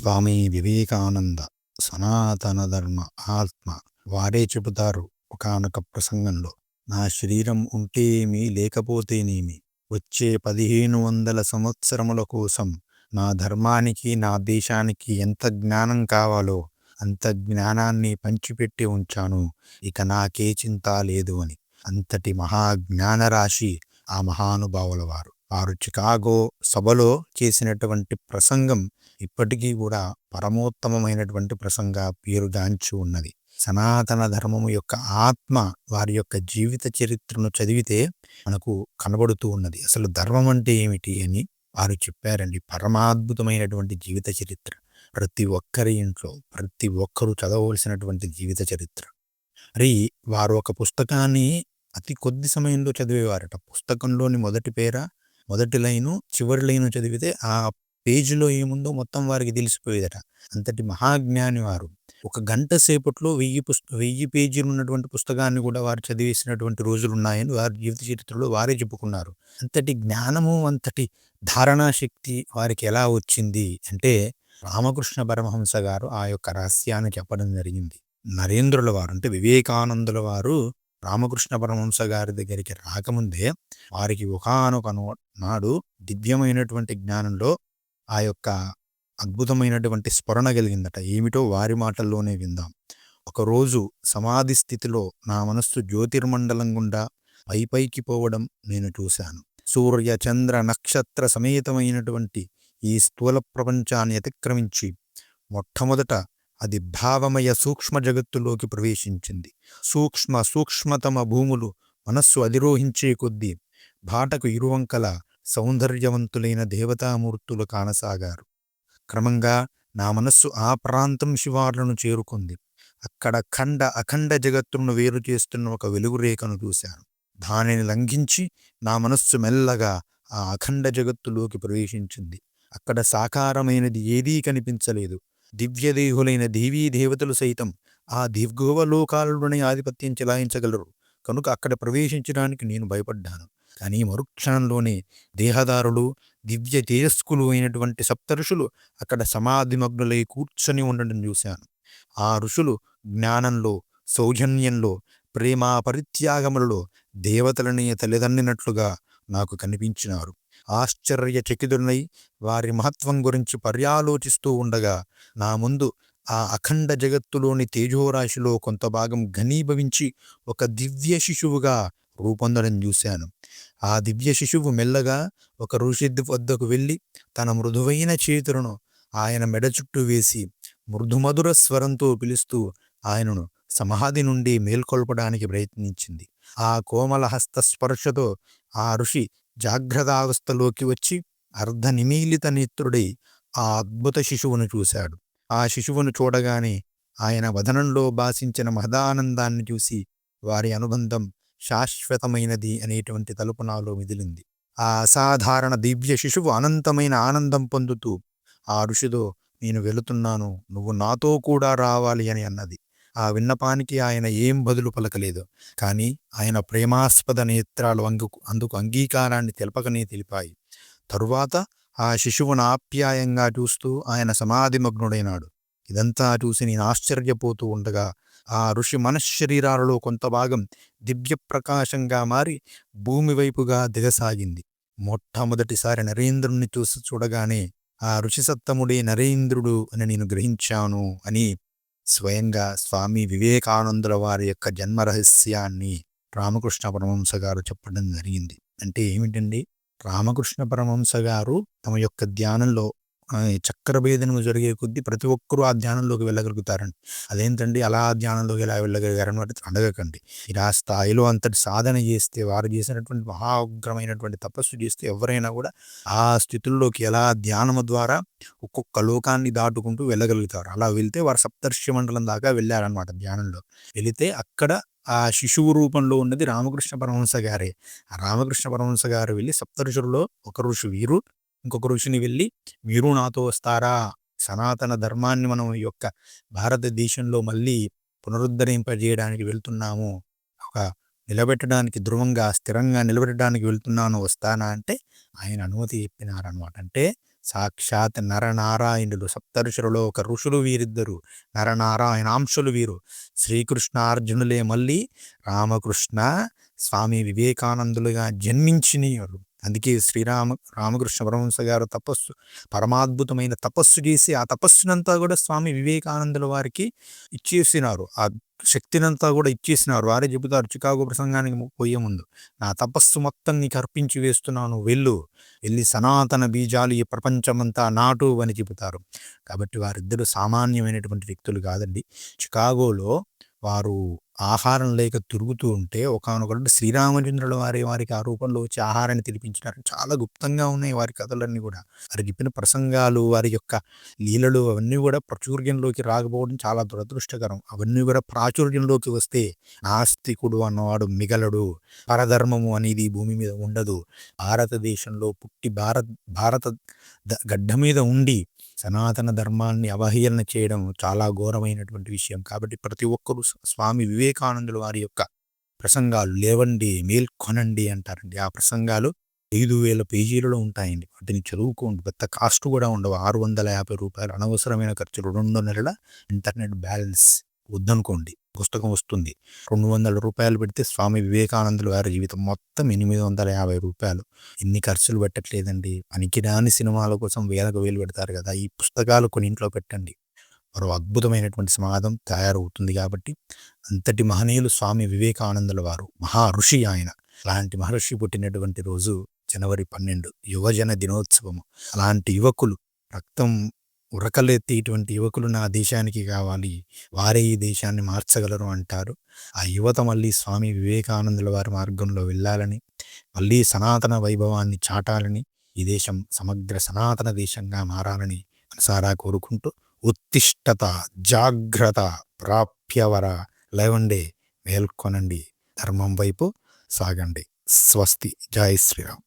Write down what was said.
స్వామి వివేకానంద సనాతన ధర్మ ఆత్మ వారే చెబుతారు ఒకానొక ప్రసంగంలో. నా శరీరం ఉంటేమి లేకపోతేనేమి? వచ్చే పదిహేను వందల సంవత్సరముల కోసం నా ధర్మానికి నా దేశానికి ఎంత జ్ఞానం కావాలో అంత జ్ఞానాన్ని పంచిపెట్టి ఉంచాను. ఇక నాకే చింత లేదు అని. అంతటి మహాజ్ఞానరాశి ఆ మహానుభావుల వారు. వారు చికాగో సభలో చేసినటువంటి ప్రసంగం ఇప్పటికీ కూడా పరమోత్తమమైనటువంటి ప్రసంగ పేరుగాంచి ఉన్నది. సనాతన ధర్మము యొక్క ఆత్మ వారి యొక్క జీవిత చరిత్రను చదివితే మనకు కనబడుతూ ఉన్నది. అసలు ధర్మం అంటే ఏమిటి అని వారు చెప్పారండి. పరమాద్భుతమైనటువంటి జీవిత చరిత్ర. ప్రతి ఒక్కరి ఇంట్లో ప్రతి ఒక్కరూ చదవవలసినటువంటి జీవిత చరిత్ర. మరి వారు ఒక పుస్తకాన్ని అతి కొద్ది సమయంలో చదివేవారట. పుస్తకంలోని మొదటి పేర మొదటి లైను చివరి లైను చదివితే ఆ పేజీలో ఏముందో మొత్తం వారికి తెలిసిపోయేదట. అంతటి మహాజ్ఞాని వారు. ఒక గంట సేపట్లో వెయ్యి పుస్త వెయ్యి పేజీలు ఉన్నటువంటి పుస్తకాన్ని కూడా వారు చదివేసినటువంటి రోజులు ఉన్నాయని వారి జీవిత చరిత్రలో వారే చెప్పుకున్నారు. అంతటి జ్ఞానము అంతటి ధారణా శక్తి వారికి ఎలా వచ్చింది అంటే రామకృష్ణ పరమహంస గారు ఆ యొక్క రహస్యాన్ని చెప్పడం జరిగింది. నరేంద్రుల వారు అంటే వివేకానందుల వారు రామకృష్ణ పరమహంస గారి దగ్గరికి రాకముందే వారికి ఒకనొక నాడు దివ్యమైనటువంటి జ్ఞానంలో ఆ యొక్క అద్భుతమైనటువంటి స్మరణ కలిగిందట. ఏమిటో వారి మాటల్లోనే విందాం. ఒకరోజు సమాధి స్థితిలో నా మనస్సు జ్యోతిర్మండలం గుండా పైపైకి పోవడం నేను చూశాను. సూర్య చంద్ర నక్షత్ర సమేతమైనటువంటి ఈ స్థూల ప్రపంచాన్ని అతిక్రమించి మొట్టమొదట అది భావమయ సూక్ష్మ జగత్తులోకి ప్రవేశించింది. సూక్ష్మ సూక్ష్మతమ భూములు మనస్సు అధిరోహించే కొద్దీ బాటకు ఇరువంకల సౌందర్యవంతులైన దేవతామూర్తులు కానసాగారు. క్రమంగా నా మనస్సు ఆ ప్రాంతం శివార్లను చేరుకుంది. అక్కడ ఖండ అఖండ జగత్తును వేరు చేస్తున్న ఒక వెలుగురేఖను చూశాను. దానిని లంఘించి నా మనస్సు మెల్లగా ఆ అఖండ జగత్తులోకి ప్రవేశించింది. అక్కడ సాకారమైనది ఏదీ కనిపించలేదు. దివ్యదేహులైన దేవీ దేవతలు సైతం ఆ దివ్గోవలోకాలలోనే ఆధిపత్యం చెలాయించగలరు. కనుక అక్కడ ప్రవేశించడానికి నేను భయపడ్డాను. కానీ మరుక్షణంలోనే దేహదారులు దివ్య తేజస్కులు అయినటువంటి సప్తఋషులు అక్కడ సమాధిమగ్నులై కూర్చొని ఉండడం చూశాను. ఆ ఋషులు జ్ఞానంలో సౌజన్యంలో ప్రేమ పరిత్యాగములలో దేవతలని తల్లిదండ్రినట్లుగా నాకు కనిపించినారు. ఆశ్చర్యచకితులై వారి మహత్వం గురించి పర్యాలోచిస్తూ ఉండగా నా ముందు ఆ అఖండ జగత్తులోని తేజోరాశిలో కొంత భాగం ఘనీభవించి ఒక దివ్య శిశువుగా రూపొందడం చూశాను. ఆ దివ్య శిశువు మెల్లగా ఒక ఋషిద్ది వద్దకు వెళ్ళి తన మృదువైన చేతులను ఆయన మెడ చుట్టూ వేసి మృదుమధుర స్వరంతో పిలుస్తూ ఆయనను సమాధి నుండి మేల్కొల్పడానికి ప్రయత్నించింది. ఆ కోమల హస్తస్పర్శతో ఆ ఋషి జాగ్రత్తావస్థలోకి వచ్చి అర్ధ నిమీలిత నేత్రుడై ఆ అద్భుత శిశువును చూశాడు. ఆ శిశువును చూడగానే ఆయన వదనంలో భాషించిన మహదానందాన్ని చూసి వారి అనుబంధం శాశ్వతమైనది అనేటువంటి తలుపు నాలో మిదిలింది ఆ అసాధారణ దివ్య శిశువు అనంతమైన ఆనందం పొందుతూ ఆ ఋషితో నేను వెళుతున్నాను. నువ్వు నాతో కూడా రావాలి అని అన్నది. ఆ విన్నపానికి ఆయన ఏం బదులు పలకలేదు. కానీ ఆయన ప్రేమాస్పద నేత్రాలు అందుకు అందుకు అంగీకారాన్ని తెలపకనే తెలిపాయి. తరువాత ఆ శిశువును ఆప్యాయంగా చూస్తూ ఆయన సమాధిమగ్నుడైనాడు. ఇదంతా చూసి నేను ఆశ్చర్యపోతూ ఉండగా ఆ ఋషి మనశ్శరీరాలలో కొంత భాగం దివ్య ప్రకాశంగా మారి భూమి వైపుగా దిగసాగింది. మొట్టమొదటిసారి నరేంద్రుణ్ణి చూసి చూడగానే ఆ ఋషిసత్తముడే నరేంద్రుడు అని నేను గ్రహించాను అని స్వయంగా స్వామి వివేకానందుల వారి యొక్క జన్మరహస్యాన్ని రామకృష్ణ పరమహంస గారు చెప్పడం జరిగింది. అంటే ఏమిటండి? రామకృష్ణ పరమహంస గారు తమ యొక్క ధ్యానంలో చక్ర భేదనము జరిగే కొద్దీ ప్రతి ఒక్కరూ ఆ ధ్యానంలోకి వెళ్ళగలుగుతారండి. అదేంటండి? అలా ధ్యానంలోకి ఎలా వెళ్ళగలిగారని వాటి అడగకండి. ఇలా స్థాయిలో అంతటి సాధన చేస్తే వారు చేసినటువంటి మహాగ్రమైనటువంటి తపస్సు చేస్తే ఎవరైనా కూడా ఆ స్థితుల్లోకి ఎలా ధ్యానము ద్వారా ఒక్కొక్క లోకాన్ని దాటుకుంటూ వెళ్ళగలుగుతారు. అలా వెళ్తే వారు సప్తర్షి మండలం దాకా వెళ్ళారనమాట ధ్యానంలో. వెళితే అక్కడ ఆ శిశువు రూపంలో ఉన్నది రామకృష్ణ పరమహంస గారే. ఆ రామకృష్ణ పరమహంస గారు వెళ్ళి సప్తరుషులలో ఒక ఋషి వీరు ఇంకొక ఋషిని వెళ్ళి మీరు నాతో వస్తారా? సనాతన ధర్మాన్ని మనం ఈ యొక్క భారతదేశంలో మళ్ళీ పునరుద్ధరింపజేయడానికి వెళ్తున్నాము. ఒక నిలబెట్టడానికి ధృవంగా స్థిరంగా నిలబెట్టడానికి వెళ్తున్నాను వస్తానా? అంటే ఆయన అనుమతి చెప్పినారనమాట. అంటే సాక్షాత్ నరనారాయణులు సప్తఋషులలో ఒక ఋషులు వీరిద్దరు నరనారాయణాంశులు వీరు. శ్రీకృష్ణార్జునులే మళ్ళీ రామకృష్ణ స్వామి వివేకానందులుగా జన్మించినవారు అందుకే శ్రీరామ రామకృష్ణ పరమహంస గారు తపస్సు పరమాద్భుతమైన తపస్సు చేసి ఆ తపస్సునంతా కూడా స్వామి వివేకానందుల వారికి ఇచ్చేసినారు. ఆ శక్తినంతా కూడా ఇచ్చేసినారు. వారే చెబుతారు చికాగో ప్రసంగానికి పోయే ముందు నా తపస్సు మొత్తం నీకు అర్పించి వేస్తున్నాను వెళ్ళు. వెళ్ళి సనాతన బీజాలు ఈ ప్రపంచమంతా నాటు అని చెబుతారు. కాబట్టి వారిద్దరు సామాన్యమైనటువంటి వ్యక్తులు కాదండి. చికాగోలో వారు ఆహారం లేక తిరుగుతూ ఉంటే ఒకానొకటి శ్రీరామచంద్రుల వారి వారికి ఆ రూపంలో వచ్చి ఆహారాన్ని తినిపించినారు. చాలా గుప్తంగా ఉన్నాయి వారి కథలన్నీ కూడా. వారు చెప్పిన ప్రసంగాలు వారి యొక్క లీలలు అవన్నీ కూడా ప్రాచుర్యంలోకి రాకపోవడం చాలా దురదృష్టకరం. అవన్నీ కూడా ప్రాచుర్యంలోకి వస్తే నాస్తికుడు అన్నవాడు మిగలడు. పరధర్మము అనేది భూమి మీద ఉండదు. భారతదేశంలో పుట్టి భారత్ భారత గడ్డ మీద ఉండి సనాతన ధర్మాన్ని అవహేళన చేయడం చాలా ఘోరమైనటువంటి విషయం. కాబట్టి ప్రతి ఒక్కరూ స్వామి వివేకానందుల వారి యొక్క ప్రసంగాలు లేవండి మేల్కొనండి అంటారండి. ఆ ప్రసంగాలు ఐదు వేల పేజీలలో ఉంటాయండి. వాటిని చదువుకోండి. పెద్ద కాస్ట్ కూడా ఉండవు. ఆరు వందల యాభై రూపాయలు అనవసరమైన ఖర్చులు. రెండు నెలల ఇంటర్నెట్ బ్యాలెన్స్ వద్దనుకోండి. పుస్తకం వస్తుంది. రెండు వందల రూపాయలు పెడితే స్వామి వివేకానందుల వారి జీవితం మొత్తం ఎనిమిది వందల యాభై రూపాయలు. ఇన్ని ఖర్చులు పెట్టట్లేదండి. పనికిరాని సినిమాల కోసం వేలకు వేలు పెడతారు కదా. ఈ పుస్తకాలు కొన్ని ఇంట్లో పెట్టండి. మరో అద్భుతమైనటువంటి సమాధం తయారవుతుంది కాబట్టి అంతటి మహనీయులు స్వామి వివేకానందుల వారు. మహా ఋషి ఆయన. అలాంటి మహర్షి పుట్టినటువంటి రోజు జనవరి పన్నెండు. యువజన దినోత్సవము. అలాంటి యువకులు రక్తం ఉరకలెత్తేటువంటి యువకులు నా దేశానికి కావాలి వారే ఈ దేశాన్ని మార్చగలరు అంటారు. ఆ యువత మళ్ళీ స్వామి వివేకానందుల వారి మార్గంలో వెళ్ళాలని మళ్ళీ సనాతన వైభవాన్ని చాటాలని ఈ దేశం సమగ్ర సనాతన దేశంగా మారాలని మనసారా కోరుకుంటూ ఉత్తిష్టత జాగ్రత్త ప్రాప్యవర లేవండే మేల్కొనండి. ధర్మం వైపు సాగండి. స్వస్తి. జై శ్రీరామ్.